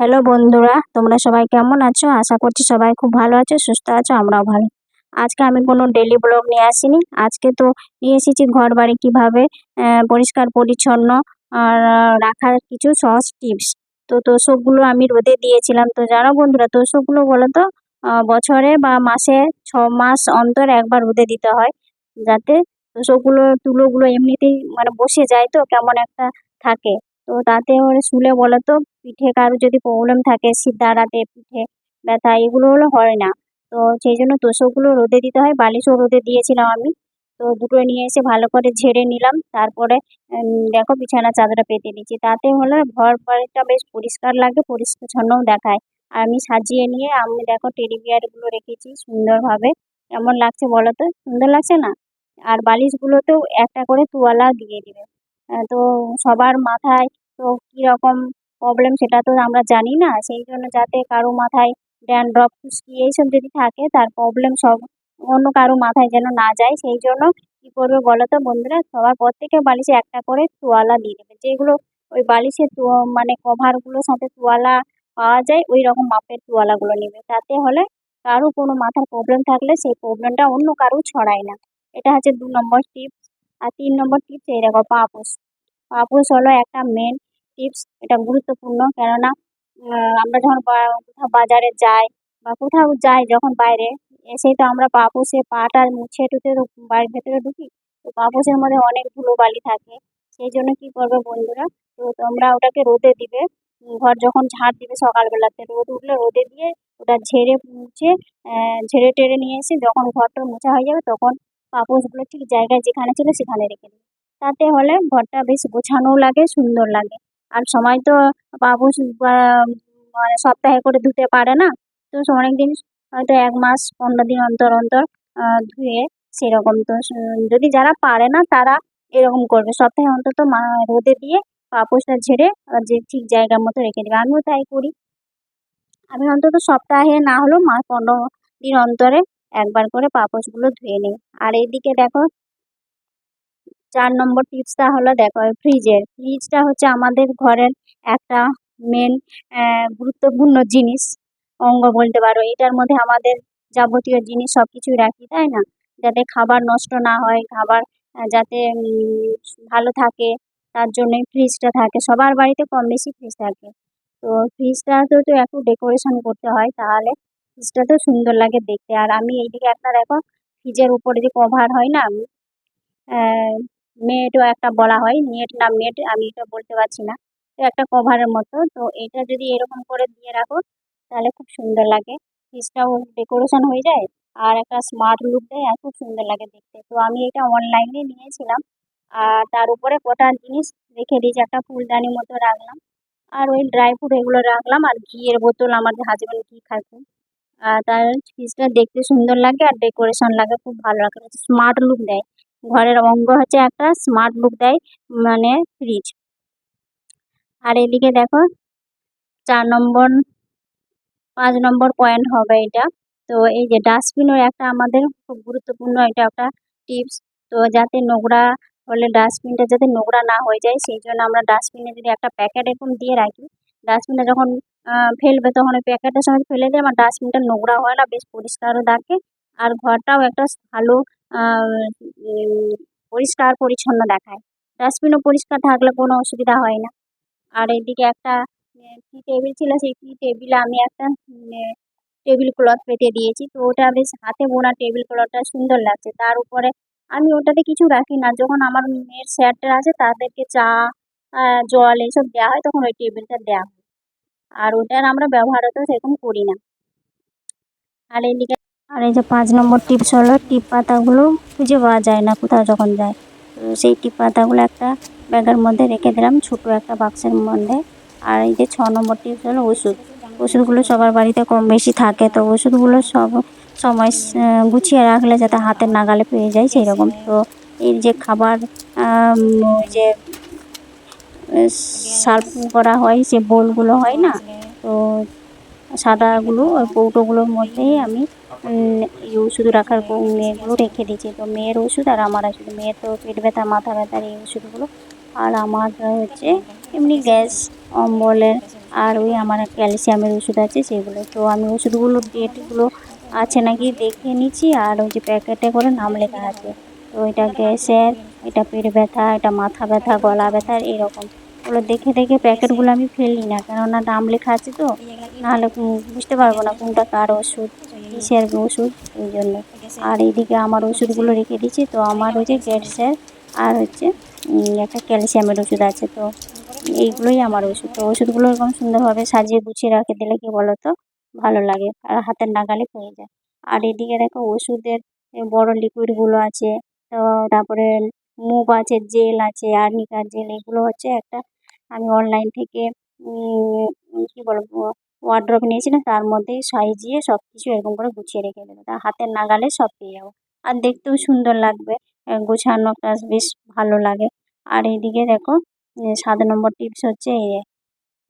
Hello বন্ধুরা, তোমরা সবাই কেমন আছো? আশা করছি সবাই খুব ভালো আছো, সুস্থ আছো, আমরাও ভালো। আজকে আমি কোনো ডেলি ব্লগ নিয়ে আসিনি। আজকে তো নিয়ে এসেছি ঘর বাড়ি কীভাবে পরিষ্কার, পরিচ্ছন্ন আর রাখার কিছু সহজ টিপস তো তোষকগুলো আমি রোদে দিয়েছিলাম। তো জানো বন্ধুরা, তোষকগুলো বলো তো বছরে বা মাসে ছ মাস অন্তর একবার রোদে দিতে হয়। যাতে তোষকগুলো, তুলোগুলো এমনিতেই মানে বসে যায় তো, কেমন একটা থাকে। তো তাতে করে শুলে বলো তো পিঠে কারও যদি প্রবলেম থাকে শীত দাঁড়াতে পিঠে ব্যথা, এগুলো হলে হয় না। তো সেই জন্য তোষকগুলো রোদে দিতে হয়, বালিশও রোদে দিয়েছিলাম আমি। তো দুটো নিয়ে এসে ভালো করে ঝেড়ে নিলাম, তারপরে দেখো বিছানা চাদরটা পেতে দিচ্ছি তাতে হলে ঘর বাড়িটা বেশ পরিষ্কার লাগে, পরিচ্ছন্নও দেখায়। আর আমি সাজিয়ে নিয়ে আমি দেখো টেডি বিয়ারগুলো রেখেছি সুন্দরভাবে। কেমন লাগছে বলো তো সুন্দর লাগছে না? আর বালিশগুলোতেও একটা করে তোয়ালা দিয়ে দিবে। তো সবার মাথায় তো কীরকম প্রবলেম সেটা তো আমরা জানি না। সেই জন্য যাতে কারও মাথায় ড্যান্ড্রফ খুশকি এইসব যদি থাকে, তার প্রবলেম সব অন্য কারও মাথায় যেন না যায়, সেই জন্য কী করবে বলো তো বন্ধুরা? সবার প্রত্যেকের বালিশে একটা করে তোয়ালা দিয়ে দেবে। যেগুলো ওই বালিশের তো মানে কভারগুলোর সাথে তোয়ালা পাওয়া যায় ওই রকম মাপের তোয়ালাগুলো নেবে। তাতে হলে কারও কোনো মাথার প্রবলেম থাকলে সেই প্রবলেমটা অন্য কারও ছড়ায় না। এটা হচ্ছে দু নম্বর টিপস আর তিন নম্বর টিপস এই দেখো, পাপোশ। হলো একটা মেন টিপস এটা গুরুত্বপূর্ণ। কেননা আমরা যখন কোথাও বাজারে যাই বা কোথাও যাই যখন বাইরে এসেই তো আমরা পাপোশে পাটা মুছে টুছে তো বাড়ির ভেতরে ঢুকি। তো পাপোশের মধ্যে অনেক ধুলোবালি থাকে। সেই জন্য কি করবে বন্ধুরা, তো তোমরা ওটাকে রোদে দিবে। ঘর যখন ঝাড় দিবে সকালবেলাতে, রোদ উঠলে রোদে দিয়ে ওটা ঝেড়ে মুছে ঝেড়ে টেড়ে নিয়ে এসে যখন ঘরটা মোছা হয়ে যাবে তখন পাপোশগুলো ঠিক জায়গায় যেখানে ছিল সেখানে রেখে দিই তাতে হলে ঘরটা বেশ গোছানোও লাগে, সুন্দর লাগে। আর সময় তো পাপোশ মানে সপ্তাহে করে ধুতে পারে না। তো অনেক দিন হয়তো এক মাস, পনেরো দিন অন্তর অন্তর ধুয়ে সেরকম তো যদি যারা পারে না তারা এরকম করবে। সপ্তাহে অন্তত মা- রোদে দিয়ে পাপোশটা ঝেড়ে যে ঠিক জায়গার মতো রেখে দেবে। আমিও তাই করি। আমি অন্তত সপ্তাহে না হলেও মাস পনেরো দিন অন্তরে একবার করে পাপোশগুলো ধুয়ে নিই আর এইদিকে দেখো, চার নম্বর টিপসটা হলো দেখো ফ্রিজের ফ্রিজটা হচ্ছে আমাদের ঘরের একটা মেন গুরুত্বপূর্ণ জিনিস, অঙ্গ বলতে পারো। এটার মধ্যে আমাদের যাবতীয় জিনিস সব কিছুই রাখি, তাই না? যাতে খাবার নষ্ট না হয়, খাবার যাতে ভালো থাকে, তার জন্যই ফ্রিজটা থাকে। সবার বাড়িতে কম বেশি ফ্রিজ থাকে। তো ফ্রিজটাতেও তো একটু ডেকোরেশন করতে হয়, তাহলে ফ্রিজটা তো সুন্দর লাগে দেখতে। আর আমি এইদিকে একটা দেখো, ফ্রিজের উপরে যে কভার হয় না নেটও একটা বলা হয় নেট না মেট আমি এটা বলতে পারছি না। তো একটা কভারের মতো, তো এটা যদি এরকম করে দিয়ে রাখো, তাহলে খুব সুন্দর লাগে। ফ্রিজটাও ডেকোরেশন হয়ে যায়, আর একটা স্মার্ট লুক দেয়, আর খুব সুন্দর লাগে দেখতে। তো আমি এটা অনলাইনে নিয়েছিলাম, আর তার উপরে কটা জিনিস রেখে দিয়েছি, একটা ফুলদানি মতো রাখলাম, আর ওই ড্রাই ফ্রুট এগুলো রাখলাম, আর ঘিয়ের বোতল আমার হাজবেন্ড ঘি খুব। আর তার ফ্রিজটা দেখতে সুন্দর লাগে আর ডেকোরেশন লাগে, খুব ভালো লাগে। স্মার্ট লুক দেয়। ঘরের অঙ্গ হচ্ছে একটা স্মার্ট লুক দেয় মানে ফ্রিজ আর এদিকে দেখো, চার নম্বর, পাঁচ নম্বর পয়েন্ট হবে এটা। তো এই যে ডাস্টবিনও একটা আমাদের খুব গুরুত্বপূর্ণ এটা একটা টিপস তো যাতে নোংরা হলে ডাস্টবিনটা যাতে নোংরা না হয়ে যায়, সেই জন্য আমরা ডাস্টবিনে যদি একটা প্যাকেট এরকম দিয়ে রাখি ডাস্টবিনে যখন ফেলবে তখন ওই প্যাকেটের সঙ্গে ফেলে দিয়ে আমার ডাস্টবিনটা নোংরা হয় না, বেশ পরিষ্কারও থাকে। আর ঘরটাও একটা ভালো পরিষ্কার পরিচ্ছন্ন দেখায়। ডাস্টবিনও পরিষ্কার থাকলে কোনো অসুবিধা হয় না। আর এদিকে একটা টি টেবিল ছিল, সেই টি টেবিলে আমি একটা টেবিল ক্লথ পেতে দিয়েছি। তো ওটা বেশ হাতে বোনা টেবিল ক্লথটা সুন্দর লাগছে। তার উপরে আমি ওটাতে কিছু রাখি না। যখন আমার মেয়ের স্যারটা আছে, তাদেরকে চা জল এইসব দেওয়া হয়, তখন ওই টেবিলটা দেওয়া হয়। আর ওটার আমরা ব্যবহারও তো সেরকম করি না। আর এইদিকে আর এই যে পাঁচ নম্বর টিপস হলো, টিপ পাতাগুলো খুঁজে পাওয়া যায় না কোথাও যখন যায়। তো সেই টিপ পাতাগুলো একটা ব্যাগের মধ্যে রেখে দিলাম, ছোটো একটা বাক্সের মধ্যে। আর এই যে ছ নম্বর টিপস হলো ওষুধ। ওষুধগুলো সবার বাড়িতে কম বেশি থাকে, তো ওষুধগুলো সব সময় গুছিয়ে রাখলে যাতে হাতের নাগালে পেয়ে যায় সেই রকম তো এই যে খাবার যে সার্ভ করা হয় সে বোলগুলো হয় না? তো সাদাগুলো ওই কৌটোগুলোর মধ্যেই আমি এই ওষুধ রাখার এগুলো রেখে দিয়েছি। তো মেয়ের ওষুধ আর আমার ওষুধ মেয়ের তো পেট ব্যথা, মাথা ব্যথার এই ওষুধগুলো। আর আমার হচ্ছে এমনি গ্যাস অম্বলের আর ওই আমার ক্যালসিয়ামের ওষুধ আছে সেগুলো। তো আমি ওষুধগুলোর ডেটগুলো আছে নাকি দেখে নিচ্ছি। আর ওই যে প্যাকেটে করে নাম লেখা আছে। তো এটা গ্যাসের এটা পেট ব্যথা, এটা মাথা ব্যথা, গলা ব্যথার এরকম ওগুলো দেখে দেখে প্যাকেটগুলো আমি ফেলি না, কেননা দাম লেখা আছে তো। নাহলে বুঝতে পারব না কোনটা কার ওষুধ, কিসের ওষুধ, এই জন্য। আর এইদিকে আমার ওষুধগুলো রেখে দিচ্ছি তো আমার হচ্ছে গ্যাসের আর হচ্ছে একটা ক্যালসিয়ামের ওষুধ আছে তো। এইগুলোই আমার ওষুধ। তো ওষুধগুলো এরকম সুন্দরভাবে সাজিয়ে গুছিয়ে রাখে দিলে কি বলো তো ভালো লাগে। আর হাতের নাগালে পেয়ে যায়। আর এদিকে দেখো ওষুধের বড় লিকুইডগুলো আছে তো তারপরে মুভ আছে জেল আছে আর্নিকার জেল এগুলো হচ্ছে একটা। আমি অনলাইন থেকে কি বলব ওয়ার্ড্রপ নিয়েছিলাম তার মধ্যেই সাইজিয়ে সব কিছু এরকম করে গুছিয়ে রেখে দেবো তা হাতের নাগালে সব পেয়ে যাব। আর দেখতেও সুন্দর লাগবে গোছানো বেশ ভালো লাগে। আর এইদিকে দেখো সাত নম্বর টিপস হচ্ছে যে,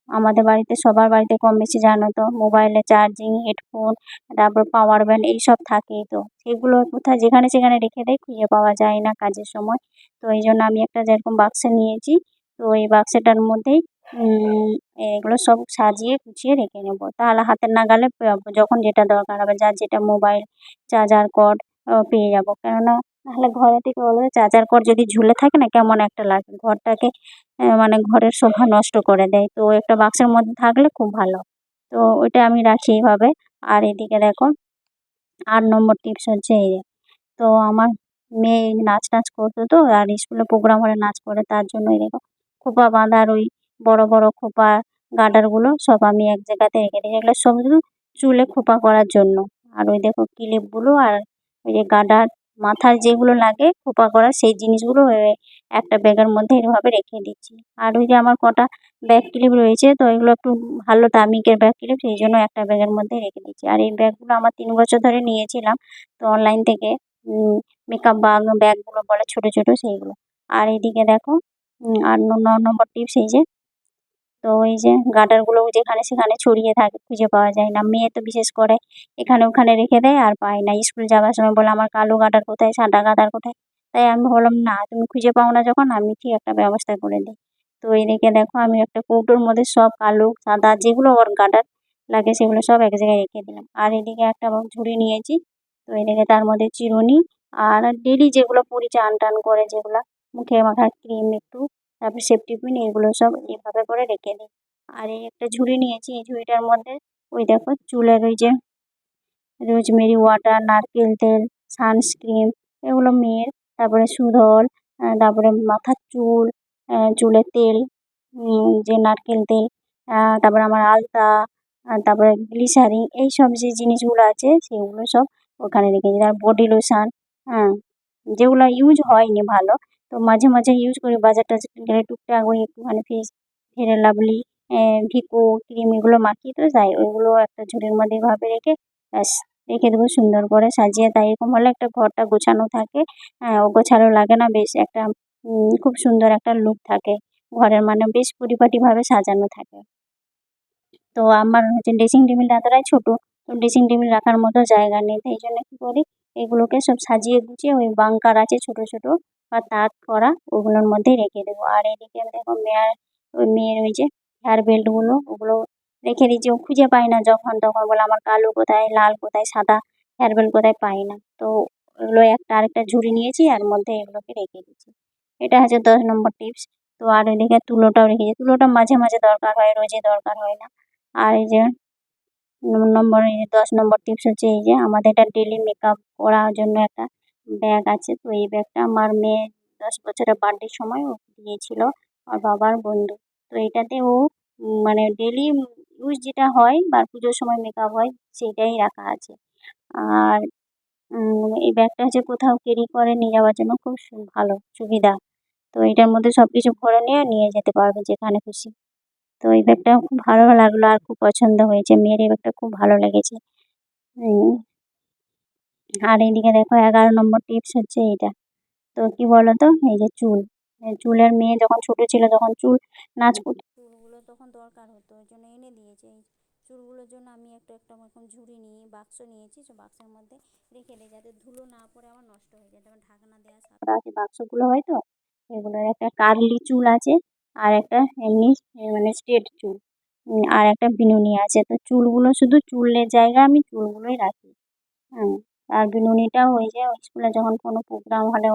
আমাদের বাড়িতে, সবার বাড়িতে কম বেশি জানো তো, মোবাইলে চার্জিং হেডফোন তারপর পাওয়ার ব্যাংক এইসব থাকেই তো। সেগুলো কোথায়, যেখানে সেখানে রেখে দেয়, খুঁজে পাওয়া যায় না কাজের সময়। তো এই জন্য আমি একটা যেরকম বাক্স নিয়েছি, তো এই বাক্সটার মধ্যেই এগুলো সব সাজিয়ে গুছিয়ে রেখে নেব। তাহলে হাতের নাগালে, যখন যেটা দরকার হবে, যার যেটা মোবাইল চার্জার কর্ড পেয়ে যাব। কেননা নাহলে ঘরে থেকে বলো চার্জার কর্ড যদি ঝুলে থাকে না, কেমন একটা লাগে। ঘরটাকে মানে ঘরের শোভা নষ্ট করে দেয়। তো একটা বাক্সের মধ্যে থাকলে খুব ভালো। তো ওইটা আমি রাখি এইভাবে। আর এদিকে দেখো, আট নম্বর টিপস হচ্ছে এই তো আমার মেয়ে নাচ টাচ করতো তো, আর স্কুলে প্রোগ্রাম হলে নাচ করে, তার জন্য এই দেখো, খোপা বাঁধার ওই বড় বড় খোপা গার্ডারগুলো সব আমি এক জায়গাতে রেখে দিই। এগুলো সব চুলে খোপা করার জন্য। আর ওই দেখো ক্লিপগুলো আর ওই যে গার্ডার মাথায় যেগুলো লাগে খোপা করা, সেই জিনিসগুলো একটা ব্যাগের মধ্যে এভাবে রেখে দিচ্ছি। আর ওই যে আমার কটা ব্যাগ ক্লিপ রয়েছে, তো এগুলো একটু ভালো দামিকের ব্যাগ ক্লিপ, সেই জন্য একটা ব্যাগের মধ্যে রেখে দিচ্ছি। আর এই ব্যাগগুলো আমার তিন বছর ধরে নিয়েছিলাম, তো অনলাইন থেকে মেকআপ ব্যাগ ব্যাগগুলো বলে ছোট ছোট, সেইগুলো। আর এইদিকে দেখো আর ন নম্বর টিপস এই যে তো এই যে গার্ডারগুলো যেখানে সেখানে ছড়িয়ে থাকে, খুঁজে পাওয়া যায় না। মেয়ে তো বিশেষ করে এখানে ওখানে রেখে দেয় আর পায় না। স্কুল যাওয়ার সময় বলে, আমার কালো গার্ডার কোথায়? সাদা গার্ডার কোথায়? তাই আমি বললাম, না, তুমি খুঁজে পাও না যখন, আমি ঠিক একটা ব্যবস্থা করে দিই। তো এদিকে দেখো, আমি একটা কৌটোর মধ্যে সব কালো, সাদা যেগুলো ওর গার্ডার লাগে সেগুলো সব এক জায়গায় রেখে দিলাম। আর এদিকে একটা ঝুড়ি নিয়েছি, তো এদিকে তার মধ্যে চিরুনি আর ডেলি যেগুলো পরি চান টান করে, যেগুলো মুখে মাখার ক্রিম একটু তারপর সেফটি পিন এগুলো সব এভাবে করে রেখে দিই। আর এই একটা ঝুড়ি নিয়েছি, এই ঝুড়িটার মধ্যে ওই দেখো চুলের ওই যে রোজমেরি ওয়াটার নারকেল তেল সানস্ক্রিন এগুলো মেয়ের, তারপরে সুধল তারপরে মাথার চুল চুলের তেল যে নারকেল তেল তারপরে আমার আলতা তারপরে গ্লিসারিন, এই সব যে জিনিসগুলো আছে সেগুলো সব ওখানে রেখেছি তার বডি লোশন হ্যাঁ যেগুলো ইউজ হয়নি ভালো তো মাঝে মাঝে ইউজ করি বাজার টাজার গেলে টুকটাক ওই একটুখানি face fair lovely Vicco, cream এগুলো মাখিয়ে তো যাই, ওইগুলো একটা ঝুড়ির মধ্যে ভাবে রেখে ব্যাস রেখে দেবো সুন্দর করে সাজিয়ে তাই এরকম হলে একটা ঘরটা গোছানো থাকে। হ্যাঁ অগোছালো লাগে না, বেশ একটা খুব সুন্দর একটা লুক থাকে। ঘরের মানে বেশ পরিপাটিভাবে সাজানো থাকে। তো আমার হচ্ছে ড্রেসিং টেবিলটা এতটাই ছোটো, তো ড্রেসিং টেবিল রাখার মতো জায়গা নেই, তাই জন্য কী করি, এগুলোকে সব সাজিয়ে গুছিয়ে ওই বাঙ্কার আছে ছোটো ছোটো বা তাক করা ওগুলোর মধ্যে রেখে দেবো। আর এদিকে দেখো মেয়ের ওই মেয়ের ওই যে হেয়ার বেল্টগুলো ওগুলো রেখে দিয়েছি। ও খুঁজে পাই না যখন তখন। বলে, আমার কালো কোথায়, লাল কোথায়, সাদা হেয়ার বেল্ট কোথায় পাই না। তো এগুলো একটা আরেকটা ঝুড়ি নিয়েছি আর মধ্যে এগুলোকে রেখে দিয়েছি। এটা হচ্ছে দশ নম্বর টিপস তো আর এদিকে তুলোটাও রেখেছি তুলোটা মাঝে মাঝে দরকার হয় রোজই দরকার হয় না। আর এই যে নম্বর, এই যে দশ নম্বর টিপস হচ্ছে এই যে আমাদের এটা ডেলি মেকআপ করার জন্য একটা ব্যাগ আছে। তো এই ব্যাগটা আমার মেয়ে দশ বছরের বার্থডের সময় ও দিয়েছিল আর বাবার বন্ধু। তো এটাতে ও মানে ডেলি ইউজ যেটা হয় বা পুজোর সময় মেকআপ হয় সেইটাই রাখা আছে। আর এই ব্যাগটা হচ্ছে কোথাও ক্যারি করে নিয়ে যাওয়ার জন্য খুব ভালো, সুবিধা। তো এটার মধ্যে সব কিছু ভরে নিয়ে নিয়ে যেতে পারবে যেখানে খুশি। তো এই ব্যাগটা খুব ভালো লাগল আর খুব পছন্দ হয়েছে। মেয়ের এই ব্যাগটা খুব ভালো লেগেছে। আর এইদিকে দেখো এগারো নম্বর টিপস হচ্ছে এইটা। তো কি বলো তো এই যে চুল। চুলের মেয়ে যখন ছোট ছিল তখন চুল নাচ করতো চুলগুলো তখন দরকার হতো ওই জন্য এনে দিয়েছে। এই চুলগুলোর জন্য আমি একটা একটা এরকম ঝুড়ি নিয়ে বাক্স নিয়েছি সে বাক্সের মধ্যে রেখে দিই যাতে ধুলো না পড়ে আমার নষ্ট হয়ে যায় যেমন ঢাকনা দেওয়া যে বাক্সগুলো হয় তো এগুলোর একটা কার্লি চুল আছে আর একটা এমনি মানে স্ট্রেট চুল। আর একটা বিনুনি আছে। তো চুলগুলো শুধু চুলের জায়গায় আমি চুলগুলোই রাখি। হ্যাঁ। আর বিনুনিটাও ওই যে স্কুলে যখন কোনো প্রোগ্রাম হলে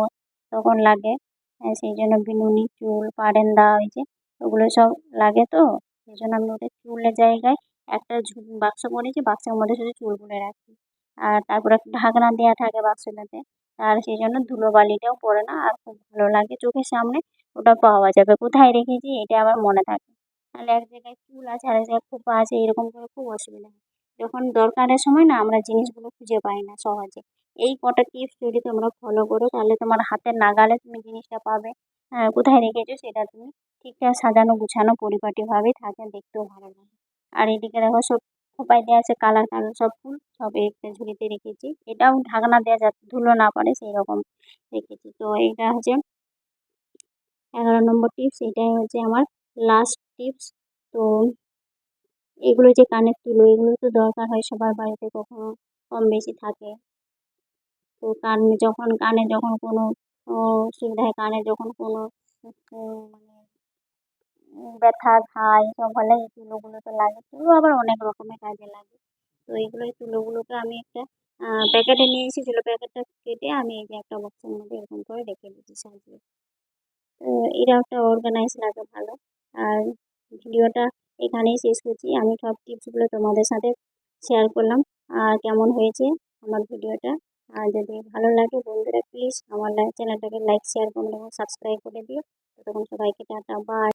তখন লাগে। হ্যাঁ, সেই জন্য বিনুনি চুল পাড়েন্দা ওই যে ওগুলো সব লাগে তো। সেই জন্য আমি ওটা চুলের জায়গায় একটা বাক্স করেছি বাক্সের মধ্যে শুধু চুলগুলো রাখি। আর তারপরে একটা ঢাকনা দেওয়া থাকে বাক্সটাতে আর সেই জন্য ধুলো বালিটাও পড়ে না আর খুব ভালো লাগে চোখের সামনে। ওটা পাওয়া যাবে। কোথায় রেখেছি? এটা আমার মনে থাকে। তাহলে এক জায়গায় চুল আছে আর এক জায়গায় খোপা আছে এরকম করে খুব অসুবিধা হয়। যখন দরকারের সময় না আমরা জিনিসগুলো খুঁজে পাই না সহজে। এই কটা টিপস যদি তোমরা ফলো করো তাহলে তোমার হাতের নাগালে তুমি জিনিসটা পাবে। হ্যাঁ, কোথায় রেখেছো সেটা তুমি ঠিকঠাক সাজানো গুছানো পরিপাটিভাবেই থাকে দেখতেও ভালো লাগে। আর এদিকে দেখো সব খোপায় দেওয়া আছে কালার কালার সব ফুল সব একটা ঝুড়িতে রেখেছি। এটাও ঢাকনা দেওয়া যাতে ধুলো না পড়ে সেই রকম রেখেছি। তো এটা হচ্ছে এগারো নম্বর টিপস এটাই হচ্ছে আমার লাস্ট টিপস তো এগুলো যে কানের তুলো, এগুলো তো দরকার হয় সবার বাড়িতে কখনো কম বেশি থাকে। তো কান যখন, কানে যখন কোনো অসুবিধা হয়, কানে যখন কোনো মানে ব্যথা, ঘা, এসব হলে এই তুলোগুলো তো লাগে। তুলো আবার অনেক রকমের কাজে লাগে। তো এইগুলো এই তুলোগুলোকে আমি একটা প্যাকেটে নিয়ে এসেছিল প্যাকেটটা কেটে আমি এই যে একটা বক্সের মধ্যে এরকম করে রেখে দিয়েছি সাজিয়ে। তো এটা একটা অর্গানাইজ লাগে ভালো। আর ভিডিওটা এখানেই শেষ করছি। আমি সব টিপসগুলো তোমাদের সাথে শেয়ার করলাম। আর কেমন হয়েছে আমার ভিডিওটা আর যদি ভালো লাগে বন্ধুরা প্লিজ আমার চ্যানেলটাকে লাইক শেয়ার কমেন্ট এবং সাবস্ক্রাইব করে দিও। তখন সবাইকে টাটা বাই